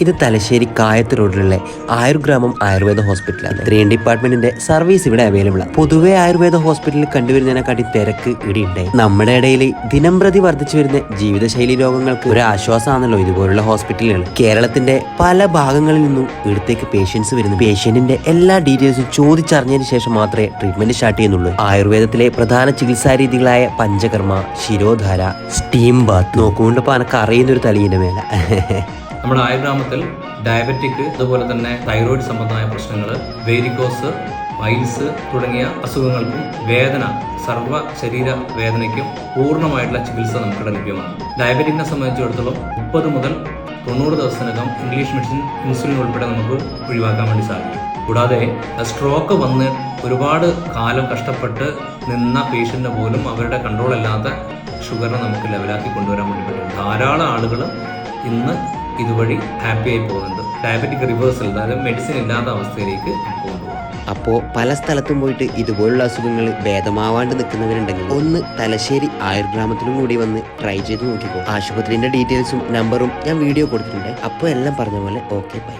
ഇത് തലശ്ശേരി കായത്ത് റോഡിലുള്ള ആയുർഗ്രാമം ആയുർവേദ ഹോസ്പിറ്റലാണ്. ത്രീൻ ഡിപ്പാർട്ട്മെന്റിന്റെ സർവീസ് ഇവിടെ അവൈലബിൾ ആണ് പൊതുവെ ആയുർവേദ ഹോസ്പിറ്റലിൽ കണ്ടുവരുന്നതിനെക്കാട്ടി തിരക്ക് ഇവിടെ നമ്മുടെ ഇടയിൽ ദിനം പ്രതി വർദ്ധിച്ചു വരുന്ന ജീവിതശൈലി രോഗങ്ങൾക്ക് ഒരു ആശ്വാസമാണല്ലോ ഇതുപോലുള്ള ഹോസ്പിറ്റലുകൾ. കേരളത്തിന്റെ പല ഭാഗങ്ങളിൽ നിന്നും ഇവിടത്തേക്ക് പേഷ്യൻസ് വരുന്നു. പേഷ്യന്റിന്റെ എല്ലാ ഡീറ്റെയിൽസും ചോദിച്ചറിഞ്ഞതിന് ശേഷം മാത്രമേ ട്രീറ്റ്മെന്റ് സ്റ്റാർട്ട് ചെയ്യുന്നുള്ളൂ. ആയുർവേദത്തിലെ പ്രധാന ചികിത്സാ രീതികളായ പഞ്ചകർമ്മ ശിരോധാര സ്റ്റീം ബാത്ത് നോക്കുകൊണ്ട് അനക്ക് അറിയുന്ന ഒരു തലീന്റെ മേലെ. നമ്മുടെ ആയുർഗ്രാമത്തിൽ ഡയബറ്റിക് അതുപോലെ തന്നെ തൈറോയിഡ് സംബന്ധമായ പ്രശ്നങ്ങൾ വെയിലിക്കോസ് വൈൽസ് തുടങ്ങിയ അസുഖങ്ങൾക്കും വേദന സർവ ശരീര വേദനയ്ക്കും പൂർണമായിട്ടുള്ള ചികിത്സ നമുക്കിവിടെ ലഭ്യമാണ്. ഡയബറ്റിക്കിനെ സംബന്ധിച്ചിടത്തോളം മുപ്പത് മുതൽ തൊണ്ണൂറ് ദിവസത്തിനകം ഇംഗ്ലീഷ് മെഡിസിൻ ഇൻസുലിൻ ഉൾപ്പെടെ നമുക്ക് ഒഴിവാക്കാൻ വേണ്ടി സാധിക്കും. കൂടാതെ സ്ട്രോക്ക് വന്ന് ഒരുപാട് കാലം കഷ്ടപ്പെട്ട് നിന്ന പേഷ്യന്റിന് പോലും അവരുടെ കൺട്രോൾ അല്ലാത്ത ഷുഗറിനെ നമുക്ക് ലെവലാക്കി കൊണ്ടുവരാൻ വേണ്ടി പറ്റും. ധാരാളം ആളുകൾ ഇന്ന് ഇതുവഴി ഹാപ്പി ആയി പോകുന്നുണ്ട്. ഡയബറ്റിക് റിവേഴ്സൽ അതായത് മെഡിസിൻ ഇല്ലാത്ത അവസ്ഥയിലേക്ക് പോകുന്നു അപ്പോ പല സ്ഥലത്തും പോയിട്ട് ഇതുപോലുള്ള അസുഖങ്ങൾ ഭേദമാവാണ്ട് നിൽക്കുന്നവരുണ്ടെങ്കിൽ ഒന്ന് തലശ്ശേരി ആയുർഗ്രാമത്തിലും കൂടി വന്ന് ട്രൈ ചെയ്ത് നോക്കിക്കോ. ആശുപത്രിന്റെ ഡീറ്റെയിൽസും നമ്പറും ഞാൻ വീഡിയോ കൊടുത്തിട്ടുണ്ട്. അപ്പോൾ എല്ലാം പറഞ്ഞ പോലെ ഓക്കെ ബൈ